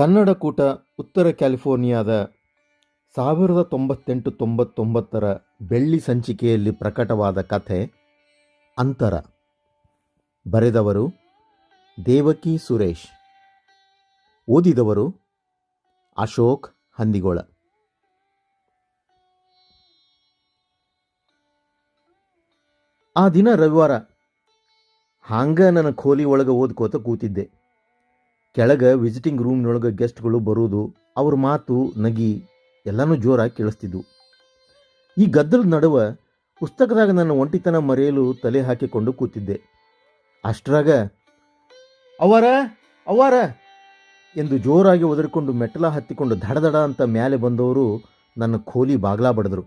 ಕನ್ನಡ ಕೂಟ ಉತ್ತರ ಕ್ಯಾಲಿಫೋರ್ನಿಯಾದ ಸಾವಿರದ ತೊಂಬತ್ತೆಂಟು ತೊಂಬತ್ತೊಂಬತ್ತರ ಬೆಳ್ಳಿ ಸಂಚಿಕೆಯಲ್ಲಿ ಪ್ರಕಟವಾದ ಕಥೆ ಅಂತರ. ಬರೆದವರು ದೇವಕಿ ಸುರೇಶ್. ಓದಿದವರು ಅಶೋಕ್ ಹಂದಿಗೋಳ. ಆ ದಿನ ರವಿವಾರ ಹಾಂಗ ನನ್ನ ಖೋಲಿ ಒಳಗೆ ಓದ್ಕೋತ ಕೂತಿದ್ದೆ. ಕೆಳಗೆ ವಿಸಿಟಿಂಗ್ ರೂಮ್ನೊಳಗೆ ಗೆಸ್ಟ್ಗಳು ಬರೋದು, ಅವ್ರ ಮಾತು ನಗಿ ಎಲ್ಲನೂ ಜೋರಾಗಿ ಕೇಳಿಸ್ತಿದ್ವು. ಈ ಗದ್ದಲದ ನಡುವೆ ಪುಸ್ತಕದಾಗ ನನ್ನ ಒಂಟಿತನ ಮರೆಯಲು ತಲೆ ಹಾಕಿಕೊಂಡು ಕೂತಿದ್ದೆ. ಅಷ್ಟರಾಗ ಅವರ ಅವರ ಎಂದು ಜೋರಾಗಿ ಒದರಿಕೊಂಡು ಮೆಟ್ಟಲ ಹತ್ತಿಕೊಂಡು ದಡದಡ ಅಂತ ಮ್ಯಾಲೆ ಬಂದವರು ನನ್ನ ಖೋಲಿ ಬಾಗ್ಲಾ ಬಡಿದ್ರು.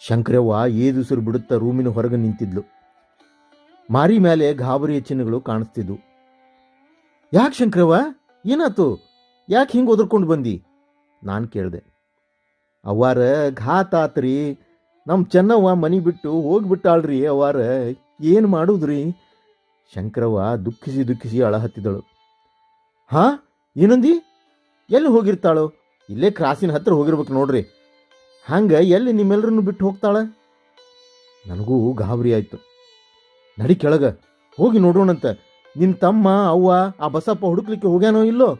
ಶಂಕರವ್ವ ಏದುಸಿರು ಬಿಡುತ್ತಾ ರೂಮಿನ ಹೊರಗೆ ನಿಂತಿದ್ಲು. ಮಾರಿ ಮೇಲೆ ಗಾಬರಿಯ ಚಿಹ್ನೆಗಳು ಕಾಣಿಸ್ತಿದ್ವು. ಯಾಕೆ ಶಂಕರವ್ವ? ಏನಾತು? ಯಾಕೆ ಹಿಂಗೆ ಒದರ್ಕೊಂಡು ಬಂದಿ? ನಾನು ಕೇಳಿದೆ. ಅವಾರ ಘಾತ್ ಆತ್ರಿ. ನಮ್ಮ ಚೆನ್ನವ್ವ ಮನೆ ಬಿಟ್ಟು ಹೋಗ್ಬಿಟ್ಟಾಳ್ರಿ ಅವಾರ ಏನು ಮಾಡುದ್ರಿ? ಶಂಕರವ್ವ ದುಃಖಿಸಿ ದುಃಖಿಸಿ ಅಳಹತ್ತಿದಳು. ಹಾ? ಏನಂದಿ? ಎಲ್ಲಿ ಹೋಗಿರ್ತಾಳು? ಇಲ್ಲೇ ಕ್ರಾಸಿನ ಹತ್ರ ಹೋಗಿರ್ಬೇಕು ನೋಡ್ರಿ. ಹಂಗೆ ಎಲ್ಲಿ ನಿಮ್ಮೆಲ್ಲರನ್ನು ಬಿಟ್ಟು ಹೋಗ್ತಾಳೆ? ನನಗೂ ಗಾಬರಿ ಆಯಿತು. ನಡಿ ಕೆಳಗೆ, ಹೋಗಿ ನೋಡೋಣಂತ. ನಿನ್ನ ತಮ್ಮ, ಅವ್ವ, ಆ ಬಸಪ್ಪ ಹುಡುಕ್ಲಿಕ್ಕೆ ಹೋಗ್ಯಾನೋ ಇಲ್ಲೋ?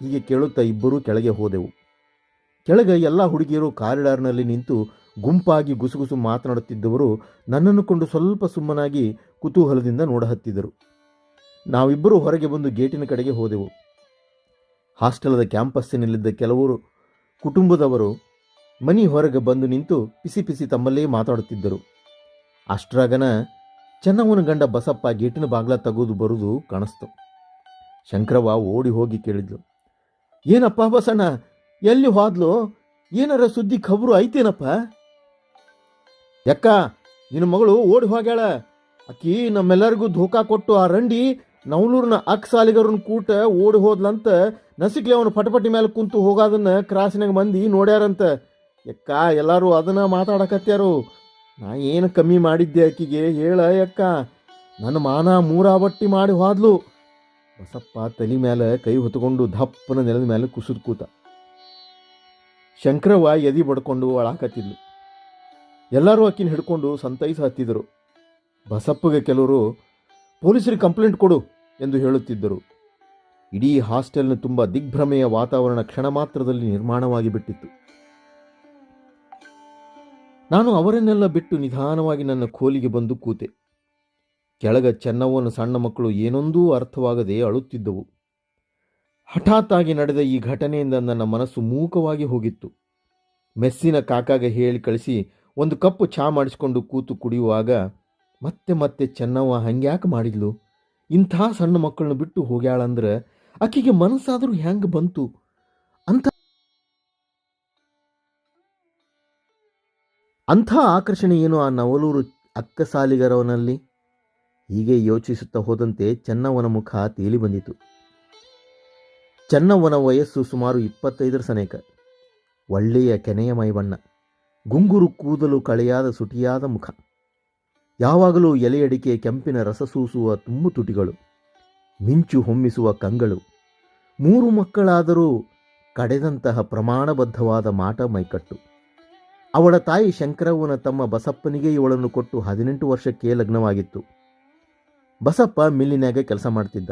ಹೀಗೆ ಕೇಳುತ್ತಾ ಇಬ್ಬರೂ ಕೆಳಗೆ ಹೋದೆವು. ಕೆಳಗೆ ಎಲ್ಲ ಹುಡುಗಿಯರು ಕಾರಿಡಾರ್ನಲ್ಲಿ ನಿಂತು ಗುಂಪಾಗಿ ಗುಸುಗುಸು ಮಾತನಾಡುತ್ತಿದ್ದವರು ನನ್ನನ್ನು ಕೊಂಡು ಸ್ವಲ್ಪ ಸುಮ್ಮನಾಗಿ ಕುತೂಹಲದಿಂದ ನೋಡಹತ್ತಿದರು ನಾವಿಬ್ಬರು ಹೊರಗೆ ಬಂದು ಗೇಟಿನ ಕಡೆಗೆ ಹೋದೆವು. ಹಾಸ್ಟೆಲದ ಕ್ಯಾಂಪಸ್ಸಿನಲ್ಲಿದ್ದ ಕೆಲವರು ಕುಟುಂಬದವರು ಮನಿ ಹೊರಗೆ ಬಂದು ನಿಂತು ಪಿಸಿ ಪಿಸಿ ತಮ್ಮಲ್ಲೇ ಮಾತಾಡುತ್ತಿದ್ದರು. ಅಷ್ಟರಾಗನ ಚೆನ್ನವನ ಗಂಡ ಬಸಪ್ಪ ಗೇಟಿನ ಬಾಗ್ಲ ತೆಗೆದು ಬರುದು ಕಾಣಿಸ್ತು. ಶಂಕರವ್ವ ಓಡಿ ಹೋಗಿ ಕೇಳಿದ್ಲು. ಏನಪ್ಪ ಬಸಣ್ಣ, ಎಲ್ಲಿ ಹೋದ್ಲು? ಏನಾರ ಸುದ್ದಿ ಖಬರು ಐತೇನಪ್ಪ? ಯಕ್ಕ, ನಿನ್ನ ಮಗಳು ಓಡಿ ಹೋಗ್ಯಾಳ. ಅಕ್ಕಿ ನಮ್ಮೆಲ್ಲರಿಗೂ ಧೋಕಾ ಕೊಟ್ಟು ಆ ರಂಡಿ ನವಲೂರಿನ ಅಕ್ ಸಾಲಿಗರನ್ನ ಕೂಟ ಓಡಿ ಹೋದ್ಲಂತ ನಸಿಕ್ಲಿ ಅವನು ಪಟಪಟಿ ಮೇಲೆ ಕುಂತು ಹೋಗೋದನ್ನ ಕ್ರಾಸಿನಾಗ ಮಂದಿ ನೋಡ್ಯಾರಂತ. ಯಕ್ಕ, ಎಲ್ಲರೂ ಅದನ್ನ ಮಾತಾಡಕತ್ಯಾರು. ನಾ ಏನು ಕಮ್ಮಿ ಮಾಡಿದ್ದೆ ಆಕಿಗೆ ಹೇಳ ಯಕ್ಕ ನನ್ನ ಮಾನ ಮೂರಾವಟ್ಟಿ ಮಾಡಿ ಹೋದ್ಲು. ಬಸಪ್ಪ ತಲೆ ಮೇಲೆ ಕೈ ಹೊತ್ಕೊಂಡು ದಪ್ಪನ ನೆಲದ ಮೇಲೆ ಕುಸಿದು ಕೂತ. ಶಂಕರವ್ವ ಎದಿ ಬಡ್ಕೊಂಡು ಒಳಾಕತ್ತಿದ್ಲು ಎಲ್ಲರೂ ಆಕಿನ ಹಿಡ್ಕೊಂಡು ಸಂತೈಸ ಹತ್ತಿದರು. ಬಸಪ್ಪಗೆ ಕೆಲವರು, ಪೊಲೀಸರಿಗೆ ಕಂಪ್ಲೇಂಟ್ ಕೊಡು ಎಂದು ಹೇಳುತ್ತಿದ್ದರು. ಇಡೀ ಹಾಸ್ಟೆಲ್ನ ತುಂಬ ದಿಗ್ಭ್ರಮೆಯ ವಾತಾವರಣ ಕ್ಷಣ ಮಾತ್ರದಲ್ಲಿ ನಿರ್ಮಾಣವಾಗಿ ಬಿಟ್ಟಿತ್ತು. ನಾನು ಅವರನ್ನೆಲ್ಲ ಬಿಟ್ಟು ನಿಧಾನವಾಗಿ ನನ್ನ ಕೋಲಿಗೆ ಬಂದು ಕೂತೆ. ಕೆಳಗ ಚೆನ್ನವ್ವನ ಸಣ್ಣ ಮಕ್ಕಳು ಏನೊಂದೂ ಅರ್ಥವಾಗದೆ ಅಳುತ್ತಿದ್ದವು. ಹಠಾತ್ತಾಗಿ ನಡೆದ ಈ ಘಟನೆಯಿಂದ ನನ್ನ ಮನಸ್ಸು ಮೂಕವಾಗಿ ಹೋಗಿತ್ತು. ಮೆಸ್ಸಿನ ಕಾಕಾಗ ಹೇಳಿ ಕಳಿಸಿ ಒಂದು ಕಪ್ಪು ಚಹಾ ಮಾಡಿಸಿಕೊಂಡು ಕೂತು ಕುಡಿಯುವಾಗ, ಮತ್ತೆ ಮತ್ತೆ ಚೆನ್ನವ್ವ ಹಂಗ್ಯಾಕೆ ಮಾಡಿದ್ಲು? ಇಂಥ ಸಣ್ಣ ಮಕ್ಕಳನ್ನ ಬಿಟ್ಟು ಹೋಗ್ಯಾಳಂದ್ರೆ ಆಕೆಗೆ ಮನಸ್ಸಾದರೂ ಹ್ಯಾಂಗೆ ಬಂತು? ಅಂತ ಅಂಥ ಆಕರ್ಷಣೆ ಏನು ಆ ನವಲೂರು ಅಕ್ಕಸಾಲಿಗರವನಲ್ಲಿ? ಹೀಗೆ ಯೋಚಿಸುತ್ತಾ ಹೋದಂತೆ ಚೆನ್ನವನ ಮುಖ ತೇಲಿ ಬಂದಿತು. ಚೆನ್ನವ್ವನ ವಯಸ್ಸು ಸುಮಾರು ಇಪ್ಪತ್ತೈದರ ಸನೇಕ. ಒಳ್ಳೆಯ ಕೆನೆಯ ಮೈಬಣ್ಣ. ಗುಂಗುರು ಕೂದಲು ಕಳೆಯಾದ ಸುಟಿಯಾದ ಮುಖ. ಯಾವಾಗಲೂ ಎಲೆಯಡಿಕೆ ಕೆಂಪಿನ ರಸಸೂಸುವ ತುಂಬು ತುಟಿಗಳು. ಮಿಂಚು ಹೊಮ್ಮಿಸುವ ಕಂಗಳು. ಮೂರು ಮಕ್ಕಳಾದರೂ ಕಡೆದಂತಹ ಪ್ರಮಾಣಬದ್ಧವಾದ ಮಾಟ ಮೈಕಟ್ಟು. ಅವಳ ತಾಯಿ ಶಂಕರವ್ವನ ತಮ್ಮ ಬಸಪ್ಪನಿಗೆ ಇವಳನ್ನು ಕೊಟ್ಟು ಹದಿನೆಂಟು ವರ್ಷಕ್ಕೆ ಲಗ್ನವಾಗಿತ್ತು. ಬಸಪ್ಪ ಮಿಲ್ಲಿನ್ಯಾಗ ಕೆಲಸ ಮಾಡ್ತಿದ್ದ.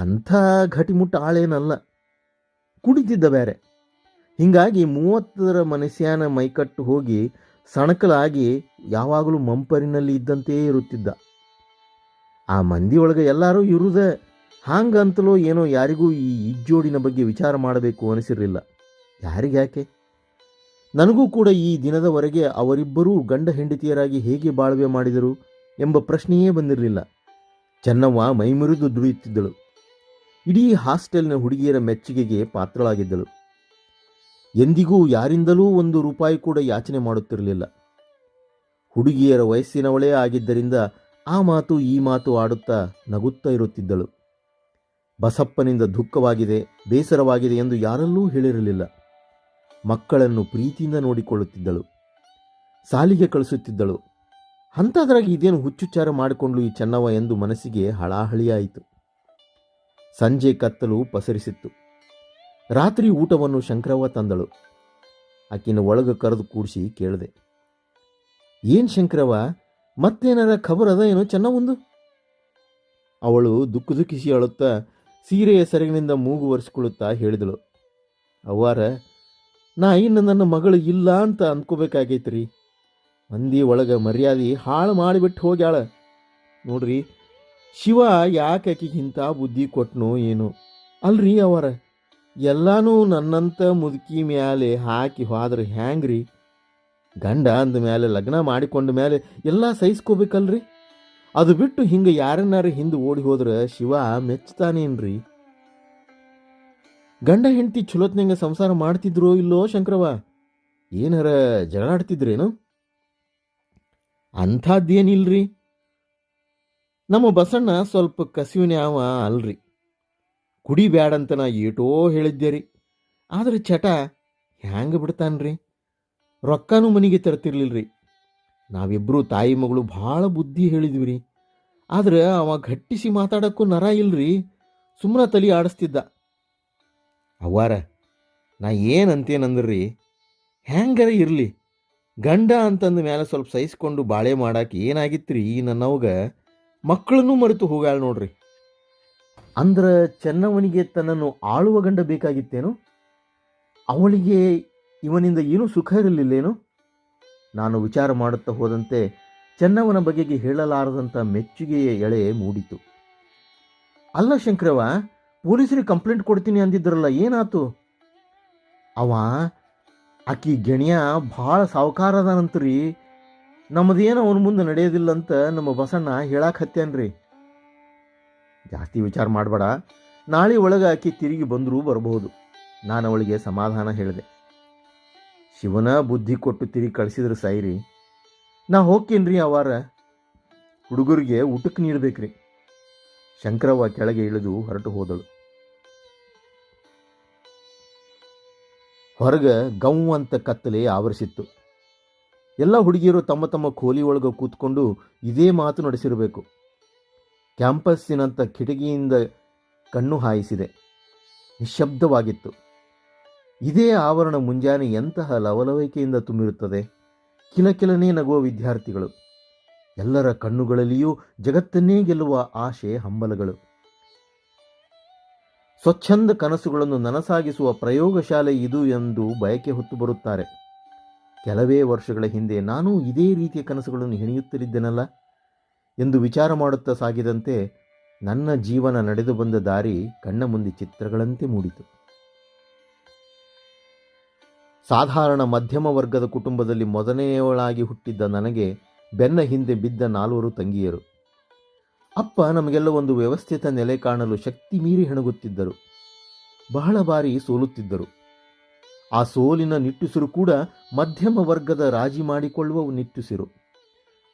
ಅಂಥ ಘಟಿಮುಟ್ಟ ಆಳೇನಲ್ಲ. ಕುಡಿತಿದ್ದ ಬೇರೆ ಹೀಗಾಗಿ ಮೂವತ್ತರ ಮನಸ್ಸಿಯಾನ ಮೈಕಟ್ಟು ಹೋಗಿ ಸಣಕಲಾಗಿ ಯಾವಾಗಲೂ ಮಂಪರಿನಲ್ಲಿ ಇದ್ದಂತೆಯೇ ಇರುತ್ತಿದ್ದ. ಆ ಮಂದಿಯೊಳಗೆ ಎಲ್ಲರೂ ಇರುದೆ ಹಾಂಗಂತಲೋ ಏನೋ ಯಾರಿಗೂ ಈ ಇಜ್ಜೋಡಿನ ಬಗ್ಗೆ ವಿಚಾರ ಮಾಡಬೇಕು ಅನಿಸಿರಲಿಲ್ಲ. ಯಾರಿಗ್ಯಾಕೆ? ನನಗೂ ಕೂಡ ಈ ದಿನದವರೆಗೆ ಅವರಿಬ್ಬರೂ ಗಂಡ ಹೆಂಡತಿಯರಾಗಿ ಹೇಗೆ ಬಾಳ್ವೆ ಮಾಡಿದರು ಎಂಬ ಪ್ರಶ್ನೆಯೇ ಬಂದಿರಲಿಲ್ಲ. ಚೆನ್ನವ್ವ ಮೈಮುರಿದು ದುಡಿಯುತ್ತಿದ್ದಳು. ಇಡೀ ಹಾಸ್ಟೆಲ್ನ ಹುಡುಗಿಯರ ಮೆಚ್ಚುಗೆಗೆ ಪಾತ್ರಳಾಗಿದ್ದಳು. ಎಂದಿಗೂ ಯಾರಿಂದಲೂ ಒಂದು ರೂಪಾಯಿ ಕೂಡ ಯಾಚನೆ ಮಾಡುತ್ತಿರಲಿಲ್ಲ. ಹುಡುಗಿಯರ ವಯಸ್ಸಿನವಳೇ ಆಗಿದ್ದರಿಂದ ಆ ಮಾತು ಈ ಮಾತು ಆಡುತ್ತಾ ನಗುತ್ತಾ ಇರುತ್ತಿದ್ದಳು. ಬಸಪ್ಪನಿಂದ ದುಃಖವಾಗಿದೆ, ಬೇಸರವಾಗಿದೆ ಎಂದು ಯಾರಲ್ಲೂ ಹೇಳಿರಲಿಲ್ಲ. ಮಕ್ಕಳನ್ನು ಪ್ರೀತಿಯಿಂದ ನೋಡಿಕೊಳ್ಳುತ್ತಿದ್ದಳು. ಸಾಲಿಗೆ ಕಳಿಸುತ್ತಿದ್ದಳು. ಅಂಥದ್ರಾಗಿ ಇದೇನು ಹುಚ್ಚುಚ್ಚಾರ ಮಾಡಿಕೊಂಡು ಈ ಚೆನ್ನವ ಎಂದು ಮನಸ್ಸಿಗೆ ಹಳಾಹಳಿಯಾಯಿತು. ಸಂಜೆ ಕತ್ತಲು ಪಸರಿಸಿತ್ತು. ರಾತ್ರಿ ಊಟವನ್ನು ಶಂಕರವ್ವ ತಂದಳು. ಆಕಿನ ಒಳಗೆ ಕರೆದು ಕೂಡಿಸಿ ಕೇಳಿದೆ. ಏನು ಶಂಕರವ್ವ, ಮತ್ತೇನಾರ ಖಬರ್ ಅದ ಏನೋ ಚೆನ್ನವೊಂದು ಅವಳು ದುಃಖ ದುಃಖಿಸಿ ಅಳುತ್ತಾ ಸೀರೆಯ ಸರಿಗಿನಿಂದ ಮೂಗು ಒರೆಸಿಕೊಳ್ಳುತ್ತಾ ಹೇಳಿದಳು. ಅವ್ವಾರ ನಾ ಇನ್ನು ನನ್ನ ಮಗಳು ಇಲ್ಲ ಅಂತ ಅಂದ್ಕೋಬೇಕಾಗೈತ್ರಿ ಮಂದಿ ಒಳಗೆ ಮರ್ಯಾದೆ ಹಾಳು ಮಾಡಿಬಿಟ್ಟು ಹೋಗ್ಯಾಳ. ನೋಡ್ರಿ, ಶಿವ ಯಾಕೆ ಆಕಿಗೆ ಇಂಥ ಬುದ್ಧಿ ಕೊಟ್ನೋ ಏನು. ಅಲ್ರಿ ಅವರ, ಎಲ್ಲಾನು ನನ್ನಂತ ಮುದುಕಿ ಮ್ಯಾಲೆ ಹಾಕಿ ಹೋದ್ರೆ ಹ್ಯಾಂಗ್ರಿ? ಗಂಡ ಅಂದ ಮೇಲೆ ಲಗ್ನ ಮಾಡಿಕೊಂಡ ಮೇಲೆ ಎಲ್ಲ ಸಹಿಸ್ಕೋಬೇಕಲ್ರಿ? ಅದು ಬಿಟ್ಟು ಹಿಂಗೆ ಯಾರನ್ನಾರು ಹಿಂದೆ ಓಡಿ ಹೋದ್ರೆ ಶಿವ ಮೆಚ್ತಾನೇನ್ರಿ? ಗಂಡ ಹೆಂಡತಿ ಚಲೋತ್ನಂಗೆ ಸಂಸಾರ ಮಾಡ್ತಿದ್ರೋ ಇಲ್ಲೋ ಶಂಕರವ ಏನಾರ ಜಗಳಾಡ್ತಿದ್ರೇನು ಅಂಥದ್ದೇನಿಲ್ರಿ? ನಮ್ಮ ಬಸಣ್ಣ ಸ್ವಲ್ಪ ಕಸಿವಿನ್ಯಾವ ಅಲ್ರಿ. ಕುಡಿ ಬ್ಯಾಡಂತ ನಾ ಏಟೋ ಹೇಳಿದ್ದೆ ರೀ ಆದ್ರೆ ಚಟ ಹ್ಯಾಂಗ ಬಿಡ್ತಾನ್ರಿ? ರೊಕ್ಕನೂ ಮನೆಗೆ ತರ್ತಿರ್ಲಿಲ್ರಿ. ನಾವಿಬ್ಬರು ತಾಯಿ ಮಗಳು ಭಾಳ ಬುದ್ಧಿ ಹೇಳಿದ್ವಿ ರೀ ಆದ್ರೆ ಅವ ಘಟ್ಟಿಸಿ ಮಾತಾಡಕ್ಕೂ ನರ ಇಲ್ರಿ. ಸುಮ್ಮನೆ ತಲೆ ಆಡಿಸ್ತಿದ್ದ. ಅವ್ವಾರ, ನಾ ಏನು ಅಂತೇನಂದ್ರಿ ಹ್ಯಾಂಗರ ಇರಲಿ? ಗಂಡ ಅಂತಂದ ಮೇಲೆ ಸ್ವಲ್ಪ ಸಹಿಸ್ಕೊಂಡು ಬಾಳೆ ಮಾಡಕ್ಕೆ ಏನಾಗಿತ್ರಿ ನನ್ನವ್ಗೆ? ಮಕ್ಕಳನ್ನೂ ಮರೆತು ಹೋಗ್ಯಾಳ ನೋಡ್ರಿ. ಅಂದ್ರೆ ಚೆನ್ನವನಿಗೆ ತನ್ನನ್ನು ಆಳುವ ಗಂಡ ಬೇಕಾಗಿತ್ತೇನು? ಅವಳಿಗೆ ಇವನಿಂದ ಏನೂ ಸುಖ ಇರಲಿಲ್ಲೇನು? ನಾನು ವಿಚಾರ ಮಾಡುತ್ತಾ ಹೋದಂತೆ ಚೆನ್ನವನ ಬಗೆಗೆ ಹೇಳಲಾರದಂಥ ಮೆಚ್ಚುಗೆಯ ಎಳೆ ಮೂಡಿತು. ಅಲ್ಲ ಶಂಕರವ ಪೊಲೀಸರಿಗೆ ಕಂಪ್ಲೇಂಟ್ ಕೊಡ್ತೀನಿ ಅಂದಿದ್ರಲ್ಲ, ಏನಾತು? ಅವ, ಆಕಿ ಗೆಣಿಯ ಭಾಳ ಸಾವುಕಾರ ಅದಾನಂತ್ರಿ. ನಮ್ಮದೇನು ಅವನ ಮುಂದೆ ನಡೆಯೋದಿಲ್ಲ ಅಂತ ನಮ್ಮ ಬಸಣ್ಣ ಹೇಳಕ್ಕೆ ಜಾಸ್ತಿ ವಿಚಾರ ಮಾಡಬೇಡ. ನಾಳೆ ಒಳಗೆ ಆಕಿ ತಿರುಗಿ ಬಂದರೂ ಬರಬಹುದು ನಾನು ಅವಳಿಗೆ ಸಮಾಧಾನ ಹೇಳಿದೆ. ಶಿವನ ಬುದ್ಧಿ ಕೊಟ್ಟು ತಿರುಗಿ ಕಳಿಸಿದ್ರೆ ಸಾಯಿರಿ. ನಾ ಹೋಗ್ಕೇನ್ರಿ ಅವಾರ ಹುಡುಗರಿಗೆ ಊಟಕ್ಕೆ ನೀಡ್ಬೇಕ್ರಿ. ಶಂಕರವ್ವ ಕೆಳಗೆ ಇಳಿದು ಹೊರಟು ಹೋದಳು. ಹೊರಗೆ ಗೌ ಅಂತ ಕತ್ತಲೆ ಆವರಿಸಿತ್ತು. ಎಲ್ಲ ಹುಡುಗಿಯರು ತಮ್ಮ ತಮ್ಮ ಖೋಲಿ ಒಳಗೆ ಕೂತ್ಕೊಂಡು ಇದೇ ಮಾತು ನಡೆಸಿರಬೇಕು. ಕ್ಯಾಂಪಸ್ಸಿನಂಥ ಕಿಟಕಿಯಿಂದ ಕಣ್ಣು ಹಾಯಿಸಿದೆ. ನಿಶಬ್ದವಾಗಿತ್ತು ಇದೇ ಆವರಣ ಮುಂಜಾನೆ ಎಂತಹ ಲವಲವಿಕೆಯಿಂದ ತುಂಬಿರುತ್ತದೆ? ಕಿಲಕಿಲನೇ ನಗುವ ವಿದ್ಯಾರ್ಥಿಗಳು. ಎಲ್ಲರ ಕಣ್ಣುಗಳಲ್ಲಿಯೂ ಜಗತ್ತನ್ನೇ ಗೆಲ್ಲುವ ಆಶೆ, ಹಂಬಲಗಳು. ಸ್ವಚ್ಛಂದ ಕನಸುಗಳನ್ನು ನನಸಾಗಿಸುವ ಪ್ರಯೋಗಶಾಲೆ ಇದು ಎಂದು ಬಯಕೆ ಹೊತ್ತು ಬರುತ್ತಾರೆ. ಕೆಲವೇ ವರ್ಷಗಳ ಹಿಂದೆ ನಾನು ಇದೇ ರೀತಿಯ ಕನಸುಗಳನ್ನು ಹೆಣೆಯುತ್ತಲಿದ್ದೆನಲ್ಲ? ಎಂದು ವಿಚಾರ ಮಾಡುತ್ತಾ ಸಾಗಿದಂತೆ ನನ್ನ ಜೀವನ ನಡೆದು ಬಂದ ದಾರಿ ಕಣ್ಣ ಮುಂದೆ ಚಿತ್ರಗಳಂತೆ ಮೂಡಿತು. ಸಾಧಾರಣ ಮಧ್ಯಮ ವರ್ಗದ ಕುಟುಂಬದಲ್ಲಿ ಮೊದಲನೆಯವಳಾಗಿ ಹುಟ್ಟಿದ್ದ ನನಗೆ ಬೆನ್ನ ಹಿಂದೆ ಬಿದ್ದ ನಾಲ್ವರು ತಂಗಿಯರು. ಅಪ್ಪ ನಮಗೆಲ್ಲ ಒಂದು ವ್ಯವಸ್ಥಿತ ನೆಲೆ ಕಾಣಲು ಶಕ್ತಿ ಮೀರಿ ಹೆಣಗುತ್ತಿದ್ದರು. ಬಹಳ ಬಾರಿ ಸೋಲುತ್ತಿದ್ದರು. ಆ ಸೋಲಿನ ನಿಟ್ಟುಸಿರು ಕೂಡ ಮಧ್ಯಮ ವರ್ಗದ ರಾಜಿ ಮಾಡಿಕೊಳ್ಳುವ ನಿಟ್ಟುಸಿರು.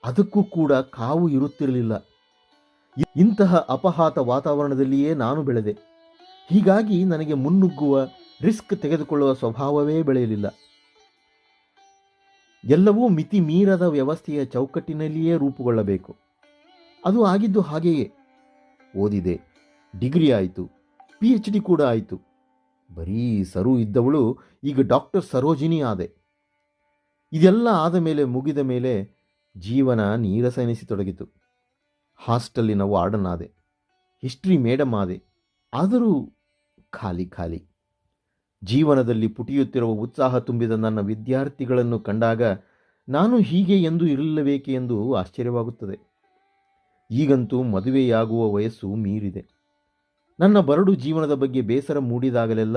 ಅದಕ್ಕೂ ಕೂಡ ಕಾವು ಇರುತ್ತಿರಲಿಲ್ಲ. ಇಂತಹ ಅಪಹಾತ ವಾತಾವರಣದಲ್ಲಿಯೇ ನಾನು ಬೆಳೆದೆ. ಹೀಗಾಗಿ ನನಗೆ ಮುನ್ನುಗ್ಗುವ, ರಿಸ್ಕ್ ತೆಗೆದುಕೊಳ್ಳುವ ಸ್ವಭಾವವೇ ಬೆಳೆಯಲಿಲ್ಲ. ಎಲ್ಲವೂ ಮಿತಿ ಮೀರದ ವ್ಯವಸ್ಥೆಯ ಚೌಕಟ್ಟಿನಲ್ಲಿಯೇ ರೂಪುಗೊಳ್ಳಬೇಕು. ಅದು ಆಗಿದ್ದು ಹಾಗೆಯೇ. ಓದಿದೆ. ಡಿಗ್ರಿ ಆಯಿತು. ಪಿ ಎಚ್ ಡಿ ಕೂಡ ಆಯಿತು. ಬರೀ ಸರು ಇದ್ದವಳು ಈಗ ಡಾಕ್ಟರ್ ಸರೋಜಿನಿ ಆದೆ. ಇದೆಲ್ಲ ಆದ ಮೇಲೆ ಮುಗಿದ ಮೇಲೆ ಜೀವನ ನೀರಸ ಎನಿಸಿತೊಡಗಿತು. ಹಾಸ್ಟೆಲ್ಲಿನ ವಾರ್ಡನ್ ಆದೆ. ಹಿಸ್ಟ್ರಿ ಮೇಡಮ್ ಆದೆ. ಆದರೂ ಖಾಲಿ ಖಾಲಿ. ಜೀವನದಲ್ಲಿ ಪುಟಿಯುತ್ತಿರುವ ಉತ್ಸಾಹ ತುಂಬಿದ ನನ್ನ ವಿದ್ಯಾರ್ಥಿಗಳನ್ನು ಕಂಡಾಗ ನಾನು ಹೀಗೆ ಎಂದು ಇರಲಿಲ್ಲಬೇಕೆ ಎಂದು ಆಶ್ಚರ್ಯವಾಗುತ್ತದೆ. ಈಗಂತೂ ಮದುವೆಯಾಗುವ ವಯಸ್ಸು ಮೀರಿದೆ. ನನ್ನ ಬರಡು ಜೀವನದ ಬಗ್ಗೆ ಬೇಸರ ಮೂಡಿದಾಗಲೆಲ್ಲ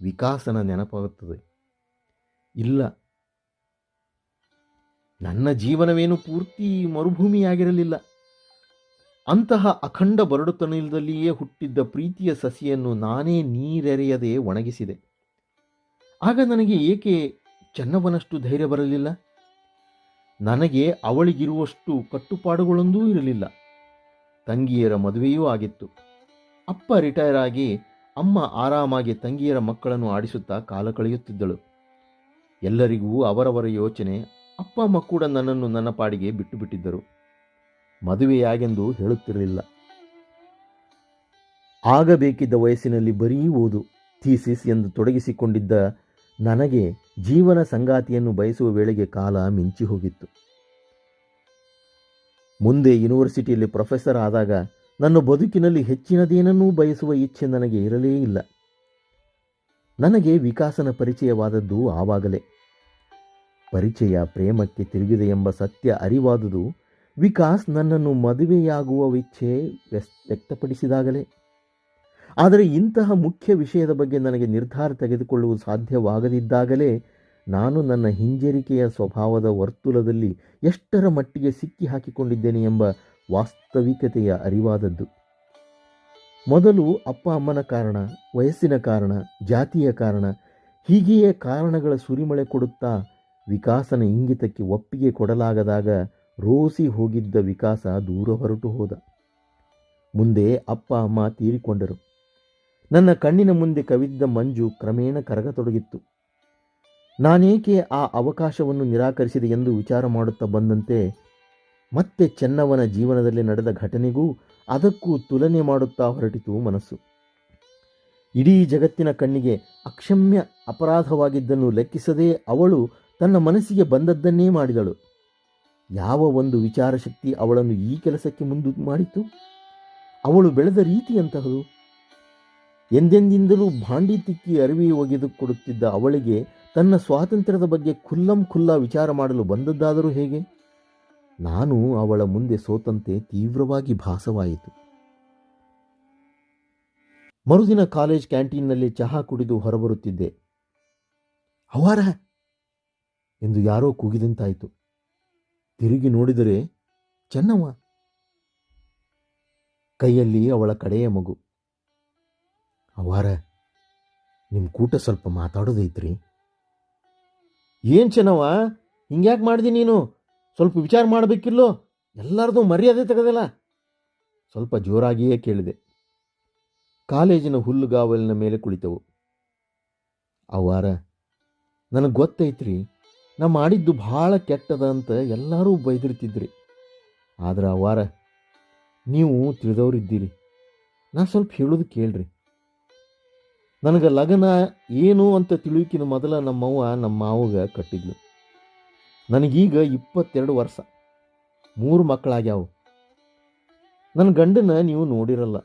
ವಿಕಾಸನ ನೆನಪಾಗುತ್ತದೆ. ಇಲ್ಲ, ನನ್ನ ಜೀವನವೇನು ಪೂರ್ತಿ ಮರುಭೂಮಿಯಾಗಿರಲಿಲ್ಲ. ಅಂತಹ ಅಖಂಡ ಬರಡುತನದಲ್ಲಿಯೇ ಹುಟ್ಟಿದ್ದ ಪ್ರೀತಿಯ ಸಸಿಯನ್ನು ನಾನೇ ನೀರೆರೆಯದೆ ಒಣಗಿಸಿದೆ. ಆಗ ನನಗೆ ಏಕೆ ಚೆನ್ನವನಷ್ಟು ಧೈರ್ಯ ಬರಲಿಲ್ಲ? ನನಗೆ ಅವಳಿಗಿರುವಷ್ಟು ಕಟ್ಟುಪಾಡುಗಳೊಂದೂ ಇರಲಿಲ್ಲ. ತಂಗಿಯರ ಮದುವೆಯೂ ಆಗಿತ್ತು. ಅಪ್ಪ ರಿಟೈರ್ ಆಗಿ ಅಮ್ಮ ಆರಾಮಾಗಿ ತಂಗಿಯರ ಮಕ್ಕಳನ್ನು ಆಡಿಸುತ್ತಾ ಕಾಲ ಕಳೆಯುತ್ತಿದ್ದಳು. ಎಲ್ಲರಿಗೂ ಅವರವರ ಯೋಚನೆ, ಅಪ್ಪ ಅಮ್ಮ ಕೂಡ ನನ್ನನ್ನು ನನ್ನ ಪಾಡಿಗೆ ಬಿಟ್ಟು ಬಿಟ್ಟಿದ್ದರು ಮದುವೆಯಾಗೆಂದು ಹೇಳುತ್ತಿರಲಿಲ್ಲ. ಆಗಬೇಕಿದ್ದ ವಯಸ್ಸಿನಲ್ಲಿ ಬರೀ ಓದು, ಥೀಸಿಸ್ ಎಂದು ತೊಡಗಿಸಿಕೊಂಡಿದ್ದ ನನಗೆ ಜೀವನ ಸಂಗಾತಿಯನ್ನು ಬಯಸುವ ವೇಳೆಗೆ ಕಾಲ ಮಿಂಚಿ ಹೋಗಿತ್ತು. ಮುಂದೆ ಯೂನಿವರ್ಸಿಟಿಯಲ್ಲಿ ಪ್ರೊಫೆಸರ್ ಆದಾಗ ನನ್ನ ಬದುಕಿನಲ್ಲಿ ಹೆಚ್ಚಿನದೇನನ್ನೂ ಬಯಸುವ ಇಚ್ಛೆ ನನಗೆ ಇರಲೇ ಇಲ್ಲ. ನನಗೆ ವಿಕಾಸನ ಪರಿಚಯವಾದದ್ದು ಆವಾಗಲೇ. ಪರಿಚಯ ಪ್ರೇಮಕ್ಕೆ ತಿರುಗಿದೆ ಎಂಬ ಸತ್ಯ ಅರಿವಾದುದು ವಿಕಾಸ್ ನನ್ನನ್ನು ಮದುವೆಯಾಗುವ ಇಚ್ಛೆ ವ್ಯಕ್ತಪಡಿಸಿದಾಗಲೇ. ಆದರೆ ಇಂತಹ ಮುಖ್ಯ ವಿಷಯದ ಬಗ್ಗೆ ನನಗೆ ನಿರ್ಧಾರ ತೆಗೆದುಕೊಳ್ಳುವುದು ಸಾಧ್ಯವಾಗದಿದ್ದಾಗಲೇ ನಾನು ನನ್ನ ಹಿಂಜರಿಕೆಯ ಸ್ವಭಾವದ ವರ್ತುಲದಲ್ಲಿ ಎಷ್ಟರ ಮಟ್ಟಿಗೆ ಸಿಕ್ಕಿ ಹಾಕಿಕೊಂಡಿದ್ದೇನೆ ಎಂಬ ವಾಸ್ತವಿಕತೆಯ ಅರಿವಾದದ್ದು. ಮೊದಲು ಅಪ್ಪ ಅಮ್ಮನ ಕಾರಣ, ವಯಸ್ಸಿನ ಕಾರಣ, ಜಾತಿಯ ಕಾರಣ, ಹೀಗೆಯೇ ಕಾರಣಗಳ ಸುರಿಮಳೆ ಕೊಡುತ್ತಾ ವಿಕಾಸನ ಇಂಗಿತಕ್ಕೆ ಒಪ್ಪಿಗೆ ಕೊಡಲಾಗದಾಗ ರೋಸಿ ಹೋಗಿದ್ದ ವಿಕಾಸ ದೂರ ಹೊರಟು ಹೋದ. ಮುಂದೆ ಅಪ್ಪ, ಅಮ್ಮ ತೀರಿಕೊಂಡರು. ನನ್ನ ಕಣ್ಣಿನ ಮುಂದೆ ಕವಿದ್ದ ಮಂಜು ಕ್ರಮೇಣ ಕರಗತೊಡಗಿತ್ತು. ನಾನೇಕೆ ಆ ಅವಕಾಶವನ್ನು ನಿರಾಕರಿಸಿದೆ ಎಂದು ವಿಚಾರ ಮಾಡುತ್ತಾ ಬಂದಂತೆ ಮತ್ತೆ ಚೆನ್ನವನ ಜೀವನದಲ್ಲಿ ನಡೆದ ಘಟನೆಗೂ ಅದಕ್ಕೂ ತುಲನೆ ಮಾಡುತ್ತಾ ಹೊರಟಿತು ಮನಸ್ಸು. ಇಡೀ ಜಗತ್ತಿನ ಕಣ್ಣಿಗೆ ಅಕ್ಷಮ್ಯ ಅಪರಾಧವಾಗಿದ್ದನ್ನು ಲೆಕ್ಕಿಸದೇ ಅವಳು ತನ್ನ ಮನಸ್ಸಿಗೆ ಬಂದದ್ದನ್ನೇ ಮಾಡಿದಳು. ಯಾವ ಒಂದು ವಿಚಾರ ಶಕ್ತಿ ಅವಳನ್ನು ಈ ಕೆಲಸಕ್ಕೆ ಮುಂದು ಮಾಡಿತು? ಅವಳು ಬೆಳೆದ ರೀತಿಯಂತಹದು ಎಂದೆಂದಿಂದಲೂ ಭಾಂಡಿ ತಿಕ್ಕಿ ಅರಿವಿ ಒಗೆದುಕೊಡುತ್ತಿದ್ದ ಅವಳಿಗೆ ತನ್ನ ಸ್ವಾತಂತ್ರ್ಯದ ಬಗ್ಗೆ ಖುಲ್ಲಂ ಖುಲ್ಲ ವಿಚಾರ ಮಾಡಲು ಬಂದದ್ದಾದರೂ ಹೇಗೆ? ನಾನು ಅವಳ ಮುಂದೆ ಸೋತಂತೆ ತೀವ್ರವಾಗಿ ಭಾಸವಾಯಿತು. ಮರುದಿನ ಕಾಲೇಜ್ ಕ್ಯಾಂಟೀನ್ನಲ್ಲಿ ಚಹಾ ಕುಡಿದು ಹೊರಬರುತ್ತಿದ್ದೆ. ಅವಾರ ಎಂದು ಯಾರೋ ಕೂಗಿದಂತಾಯಿತು. ತಿರುಗಿ ನೋಡಿದರೆ ಚೆನ್ನವ್ವ. ಕೈಯಲ್ಲಿ ಅವಳ ಕಡೆಯ ಮಗು. ಅವಾರ ನಿಮ್ಮ ಕೂಟ ಸ್ವಲ್ಪ ಮಾತಾಡೋದೈತ್ರಿ. ಏನು ಚೆನ್ನವ್ವ? ಹಿಂಗ್ಯಾಕೆ ಮಾಡಿದಿ ನೀನು? ಸ್ವಲ್ಪ ವಿಚಾರ ಮಾಡಬೇಕಿಲ್ಲೋ? ಎಲ್ಲರದು ಮರ್ಯಾದೆ ತೆಗೆದಿಲ್ಲ? ಸ್ವಲ್ಪ ಜೋರಾಗಿಯೇ ಕೇಳಿದೆ. ಕಾಲೇಜಿನ ಹುಲ್ಲುಗಾವಲಿನ ಮೇಲೆ ಕುಳಿತವು. ಅವಾರ ನನಗೆ ಗೊತ್ತೈತ್ರಿ. ನಾ ಮಾಡಿದ್ದು ಭಾಳ ಕೆಟ್ಟದ ಅಂತ ಎಲ್ಲರೂ ಬೈದಿರ್ತಿದ್ರಿ. ಆದ್ರೆ ಅವಾರ ನೀವು ತಿಳಿದವರಿದ್ದೀರಿ. ನಾ ಸ್ವಲ್ಪ ಹೇಳೋದು ಕೇಳ್ರಿ. ನನಗೆ ಲಗನ ಏನು ಅಂತ ತಿಳಿಯೋಕಿನ ಮೊದಲ ನಮ್ಮವ್ವ ನಮ್ಮ ಮಾವಗ ಕಟ್ಟಿದ್ಲು. ನನಗೀಗ ಇಪ್ಪತ್ತೆರಡು ವರ್ಷ. ಮೂರು ಮಕ್ಕಳಾಗ್ಯಾವು. ನನ್ನ ಗಂಡನ ನೀವು ನೋಡಿರಲ್ಲ.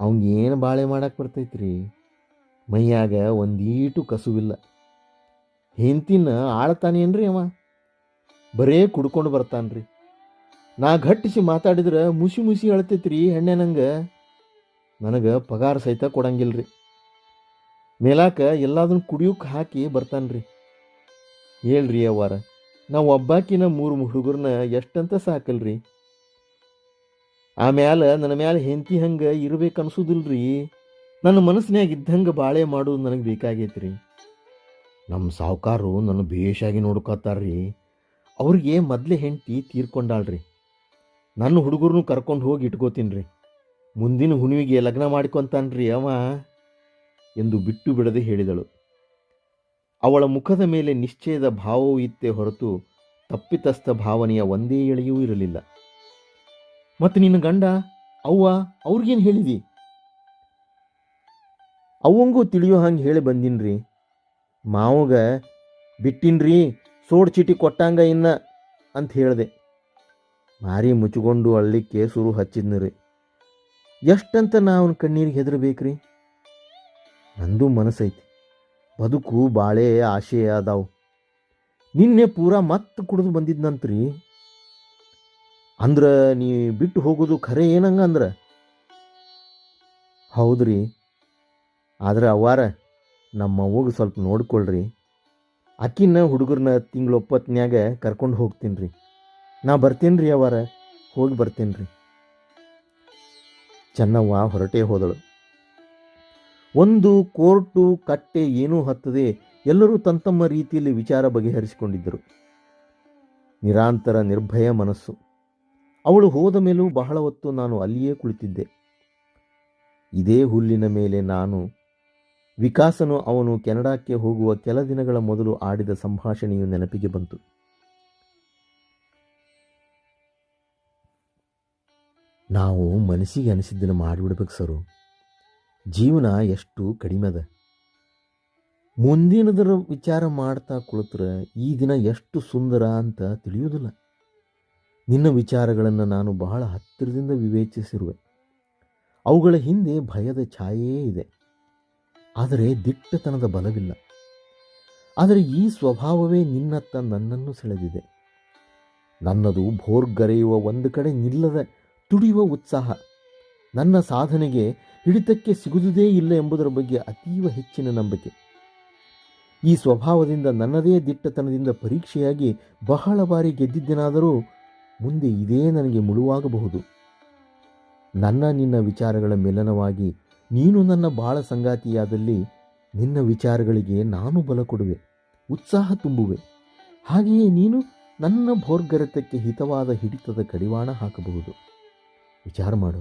ಅವನಿಗೇನು ಬಾಳೆ ಮಾಡಕ್ಕೆ ಬರ್ತೈತ್ರಿ? ಮೈಯಾಗ ಒಂದೀಟು ಕಸುವಿಲ್ಲ. ಹೆಂತಿನ ಆಳ್ತಾನೇನ್ರಿ ಅವ? ಬರೇ ಕುಡ್ಕೊಂಡು ಬರ್ತಾನ್ರಿ. ನಾ ಘಟ್ಟಿಸಿ ಮಾತಾಡಿದ್ರೆ ಮುಸಿ ಮುಸಿ ಅಳ್ತೈತ್ರಿ ಹೆಣ್ಣೆ ನಂಗೆ. ನನಗೆ ಪಗಾರ ಸಹಿತ ಕೊಡಂಗಿಲ್ರಿ. ಮೇಲಾಕ ಎಲ್ಲದನ್ನು ಕುಡಿಯೋಕೆ ಹಾಕಿ ಬರ್ತಾನ್ರಿ. ಹೇಳ್ರಿ ಅವ್ವಾರ, ನಾವು ಒಬ್ಬಾಕಿನ ಮೂರು ಹುಡುಗರನ್ನ ಎಷ್ಟಂತ ಸಾಕಲ್ರಿ? ಆಮ್ಯಾಲ ನನ್ನ ಮ್ಯಾಲೆ ಹೆಂತಿ ಹಂಗೆ ಇರ್ಬೇಕು ಅನ್ಸೋದಿಲ್ರಿ ನನ್ನ ಮನಸ್ಸಿನಾಗ ಇದ್ದಂಗೆ ಬಾಳೆ ಮಾಡೋದು ನನಗೆ ಬೇಕಾಗೈತ್ರಿ. ನಮ್ಮ ಸಾಹುಕಾರರು ನನ್ನ ಬೇಷಾಗಿ ನೋಡ್ಕೊತಾರ್ರಿ. ಅವ್ರಿಗೆ ಮೊದಲೇ ಹೆಂಡತಿ ತೀರ್ಕೊಂಡಾಳ್ರಿ. ನನ್ನ ಹುಡುಗರನ್ನು ಕರ್ಕೊಂಡು ಹೋಗಿ ಇಟ್ಕೋತೀನಿ ರೀ ಮುಂದಿನ ಹುಣ್ಣಿಗೆ ಲಗ್ನ ಮಾಡ್ಕೊತಾನ್ರಿ ಅವ ಎಂದು ಬಿಟ್ಟು ಬಿಡದೆ ಹೇಳಿದಳು. ಅವಳ ಮುಖದ ಮೇಲೆ ನಿಶ್ಚಯದ ಭಾವವೂ ಇತ್ತೇ ಹೊರತು ತಪ್ಪಿತಸ್ಥ ಭಾವನೆಯ ಒಂದೇ ಎಳೆಯೂ ಇರಲಿಲ್ಲ. ಮತ್ತು ನಿನ್ನ ಗಂಡ, ಅವ್ವ, ಅವ್ರಿಗೇನು ಹೇಳಿದಿ? ಅವಂಗೂ ತಿಳಿಯೋ ಹಂಗೆ ಹೇಳಿ ಬಂದಿನ್ರಿ. ಮಾವಗ ಬಿಟ್ಟಿನ್ರಿ, ಸೋಡ್ ಚೀಟಿ ಕೊಟ್ಟಂಗ ಇನ್ನ ಅಂತ ಹೇಳಿದೆ. ಮಾರಿ ಮುಚ್ಚಿಕೊಂಡು ಅಳ್ಳಿಕ್ಕೆ ಸುರು ಹಚ್ಚಿದ್ನರಿ. ಎಷ್ಟಂತ ನಾ ಅವನ ಕಣ್ಣೀರಿಗೆ ಹೆದರ್ಬೇಕ್ರಿ? ನಂದು ಮನಸ್ಸೈತಿ. ಬದುಕು ಬಾಳೆ ಆಶೆ ಅದಾವು. ನಿನ್ನೆ ಪೂರಾ ಮತ್ತೆ ಕುಡಿದು ಬಂದಿದ್ನಂತ್ರಿ. ಅಂದ್ರೆ ನೀ ಬಿಟ್ಟು ಹೋಗೋದು ಖರೆ ಏನಂಗ ಅಂದ್ರ? ಹೌದ್ರಿ. ಆದ್ರೆ ಅವಾರ ನಮ್ಮ ಅವ್ವಗೆ ಸ್ವಲ್ಪ ನೋಡ್ಕೊಳ್ರಿ. ಅಕ್ಕಿನ ಹುಡುಗರನ್ನ ತಿಂಗಳೊಪ್ಪತ್ನ್ಯಾಗ ಕರ್ಕೊಂಡು ಹೋಗ್ತೀನಿ ರೀ ನಾ ಬರ್ತೀನಿ ರೀ ಅವರ ಹೋಗಿ ಬರ್ತೀನಿ ರೀ ಚೆನ್ನವ್ವ ಹೊರಟೇ ಹೋದಳು. ಒಂದು ಕೋರ್ಟು ಕಟ್ಟೆ ಏನೂ ಹತ್ತದೆ, ಎಲ್ಲರೂ ತಂತಮ್ಮ ತಮ್ಮ ರೀತಿಯಲ್ಲಿ ವಿಚಾರ ಬಗೆಹರಿಸಿಕೊಂಡಿದ್ದರು. ನಿರಾಂತರ ನಿರ್ಭಯ ಮನಸ್ಸು. ಅವಳು ಹೋದ ಮೇಲೂ ಬಹಳ ಹೊತ್ತು ನಾನು ಅಲ್ಲಿಯೇ ಕುಳಿತಿದ್ದೆ. ಇದೇ ಹುಲ್ಲಿನ ಮೇಲೆ ನಾನು ವಿಕಾಸನು ಅವನು ಕೆನಡಾಕ್ಕೆ ಹೋಗುವ ಕೆಲ ದಿನಗಳ ಮೊದಲು ಆಡಿದ ಸಂಭಾಷಣೆಯು ನೆನಪಿಗೆ ಬಂತು. ನಾವು ಮನಸ್ಸಿಗೆ ಅನಿಸಿದ್ದನ್ನು ಮಾಡಿಬಿಡ್ಬೇಕು ಸರು. ಜೀವನ ಎಷ್ಟು ಕಡಿಮೆ ಅದ. ಮುಂದಿನದರ ವಿಚಾರ ಮಾಡ್ತಾ ಕುಳಿತರೆ ಈ ದಿನ ಎಷ್ಟು ಸುಂದರ ಅಂತ ತಿಳಿಯುವುದಿಲ್ಲ. ನಿನ್ನ ವಿಚಾರಗಳನ್ನು ನಾನು ಬಹಳ ಹತ್ತಿರದಿಂದ ವಿವೇಚಿಸಿರುವೆ. ಅವುಗಳ ಹಿಂದೆ ಭಯದ ಛಾಯೆಯೇ ಇದೆ. ಆದರೆ ದಿಟ್ಟತನದ ಬಲವಿಲ್ಲ. ಆದರೆ ಈ ಸ್ವಭಾವವೇ ನಿನ್ನತ್ತ ನನ್ನನ್ನು ಸೆಳೆದಿದೆ. ನನ್ನದು ಭೋರ್ಗರೆಯುವ ಒಂದು ಕಡೆ ನಿಲ್ಲದ ತುಡಿಯುವ ಉತ್ಸಾಹ. ನನ್ನ ಸಾಧನೆಗೆ ಹಿಡಿತಕ್ಕೆ ಸಿಗುವುದೇ ಇಲ್ಲ ಎಂಬುದರ ಬಗ್ಗೆ ಅತೀವ ಹೆಚ್ಚಿನ ನಂಬಿಕೆ. ಈ ಸ್ವಭಾವದಿಂದ ನನ್ನದೇ ದಿಟ್ಟತನದಿಂದ ಪರೀಕ್ಷೆಯಾಗಿ ಬಹಳ ಬಾರಿ ಗೆದ್ದಿದ್ದೇನಾದರೂ ಮುಂದೆ ಇದೇ ನನಗೆ ಮುಳುವಾಗಬಹುದು. ನನ್ನ ನಿನ್ನ ವಿಚಾರಗಳ ಮಿಲನವಾಗಿ ನೀನು ನನ್ನ ಬಾಳ ಸಂಗಾತಿಯಾದಲ್ಲಿ ನಿನ್ನ ವಿಚಾರಗಳಿಗೆ ನಾನು ಬಲ ಕೊಡುವೆ, ಉತ್ಸಾಹ ತುಂಬುವೆ. ಹಾಗೆಯೇ ನೀನು ನನ್ನ ಭೋರ್ಗರತಕ್ಕೆ ಹಿತವಾದ ಹಿಡಿತದ ಕಡಿವಾಣ ಹಾಕಬಹುದು. ವಿಚಾರ ಮಾಡು.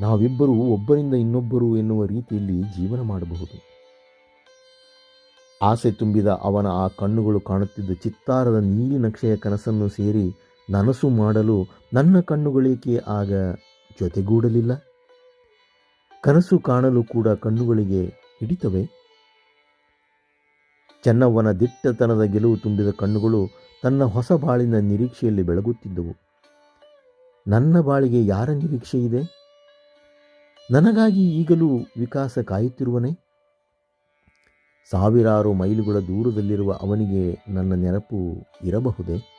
ನಾವಿಬ್ಬರೂ ಒಬ್ಬರಿಂದ ಇನ್ನೊಬ್ಬರು ಎನ್ನುವ ರೀತಿಯಲ್ಲಿ ಜೀವನ ಮಾಡಬಹುದು. ಆಸೆ ತುಂಬಿದ ಅವನ ಆ ಕಣ್ಣುಗಳು ಕಾಣುತ್ತಿದ್ದ ಚಿತ್ತಾರದ ನೀಲಿ ನಕ್ಷೆಯ ಕನಸನ್ನು ಸೇರಿ ನನಸು ಮಾಡಲು ನನ್ನ ಕಣ್ಣುಗಳೇಕೆ ಆಗ ಜೊತೆಗೂಡಲಿಲ್ಲ? ಕನಸು ಕಾಣಲು ಕೂಡ ಕಣ್ಣುಗಳಿಗೆ ಹಿಡಿತವೆ. ಚೆನ್ನವ್ವನ ದಿಟ್ಟತನದ ಗೆಲುವು ತುಂಬಿದ ಕಣ್ಣುಗಳು ತನ್ನ ಹೊಸ ಬಾಳಿನ ನಿರೀಕ್ಷೆಯಲ್ಲಿ ಬೆಳಗುತ್ತಿದ್ದವು. ನನ್ನ ಬಾಳಿಗೆ ಯಾರ ನಿರೀಕ್ಷೆ ಇದೆ? ನನಗಾಗಿ ಈಗಲೂ ವಿಕಾಸ ಕಾಯುತ್ತಿರುವನೆ? ಸಾವಿರಾರು ಮೈಲುಗಳ ದೂರದಲ್ಲಿರುವ ಅವನಿಗೆ ನನ್ನ ನೆನಪು ಇರಬಹುದೇ?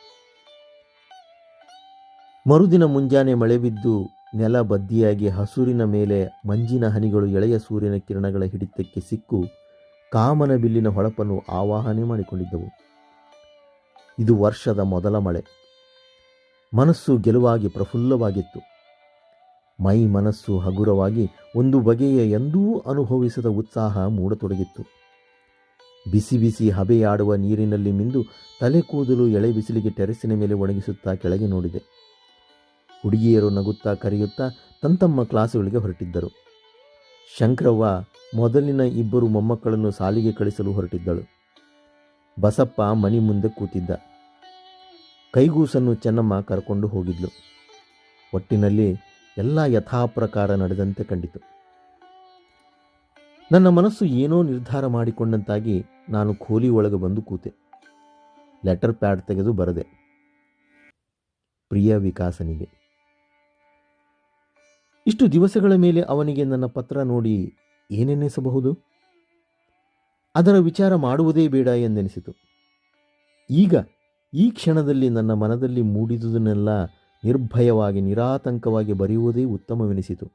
ಮರುದಿನ ಮುಂಜಾನೆ ಮಳೆ ಬಿದ್ದು ನೆಲ ಬದ್ದಿಯಾಗಿ ಹಸುರಿನ ಮೇಲೆ ಮಂಜಿನ ಹನಿಗಳು ಎಳೆಯ ಸೂರ್ಯನ ಕಿರಣಗಳ ಹಿಡಿತಕ್ಕೆ ಸಿಕ್ಕು ಕಾಮನ ಬಿಲ್ಲಿನ ಹೊಳಪನ್ನು ಆವಾಹನೆ ಮಾಡಿಕೊಂಡಿದ್ದವು. ಇದು ವರ್ಷದ ಮೊದಲ ಮಳೆ. ಮನಸ್ಸು ಗೆಲುವಾಗಿ ಪ್ರಫುಲ್ಲವಾಗಿತ್ತು. ಮೈ ಮನಸ್ಸು ಹಗುರವಾಗಿ ಒಂದು ಬಗೆಯ ಎಂದೂ ಅನುಭವಿಸದ ಉತ್ಸಾಹ ಮೂಡತೊಡಗಿತ್ತು. ಬಿಸಿ ಬಿಸಿ ಹಬೆಯಾಡುವ ನೀರಿನಲ್ಲಿ ಮಿಂದು ತಲೆ ಕೂದಲು ಎಳೆ ಬಿಸಿಲಿಗೆ ಟೆರೆಸಿನ ಮೇಲೆ ಒಣಗಿಸುತ್ತಾ ಕೆಳಗೆ ನೋಡಿದೆ. ಹುಡುಗಿಯರು ನಗುತ್ತಾ ಕರೆಯುತ್ತಾ ತಂತಮ್ಮ ಕ್ಲಾಸುಗಳಿಗೆ ಹೊರಟಿದ್ದರು. ಶಂಕರವ್ವ ಮೊದಲಿನ ಇಬ್ಬರು ಮೊಮ್ಮಕ್ಕಳನ್ನು ಸಾಲಿಗೆ ಕಳಿಸಲು ಹೊರಟಿದ್ದಳು. ಬಸಪ್ಪ ಮನಿ ಮುಂದೆ ಕೂತಿದ್ದ. ಕೈಗೂಸನ್ನು ಚೆನ್ನಮ್ಮ ಕರ್ಕೊಂಡು ಹೋಗಿದ್ಲು. ಒಟ್ಟಿನಲ್ಲಿ ಎಲ್ಲ ಯಥಾಪ್ರಕಾರ ನಡೆದಂತೆ ಕಂಡಿತು. ನನ್ನ ಮನಸ್ಸು ಏನೋ ನಿರ್ಧಾರ ಮಾಡಿಕೊಂಡಂತಾಗಿ ನಾನು ಖೋಲಿ ಒಳಗೆ ಬಂದು ಕೂತೆ. ಲೆಟರ್ ಪ್ಯಾಡ್ ತೆಗೆದು ಬರದೆ. ಪ್ರಿಯ ವಿಕಾಸನಿಗೆ. ಇಷ್ಟು ದಿವಸಗಳ ಮೇಲೆ ಅವನಿಗೆ ನನ್ನ ಪತ್ರ ನೋಡಿ ಏನೆನ್ನಿಸಬಹುದು? ಅದರ ವಿಚಾರ ಮಾಡುವುದೇ ಬೇಡ ಎಂದೆನಿಸಿತು. ಈಗ ಈ ಕ್ಷಣದಲ್ಲಿ ನನ್ನ ಮನದಲ್ಲಿ ಮೂಡಿದುದನ್ನೆಲ್ಲ ನಿರ್ಭಯವಾಗಿ, ನಿರಾತಂಕವಾಗಿ ಬರೆಯುವುದೇ ಉತ್ತಮವೆನಿಸಿತು.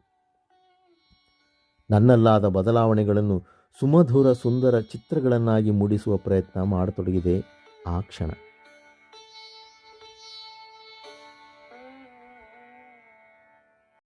ನನ್ನಲ್ಲಾದ ಬದಲಾವಣೆಗಳನ್ನು ಸುಮಧುರ ಸುಂದರ ಚಿತ್ರಗಳನ್ನಾಗಿ ಮೂಡಿಸುವ ಪ್ರಯತ್ನ ಮಾಡತೊಡಗಿದೆ ಆ ಕ್ಷಣ.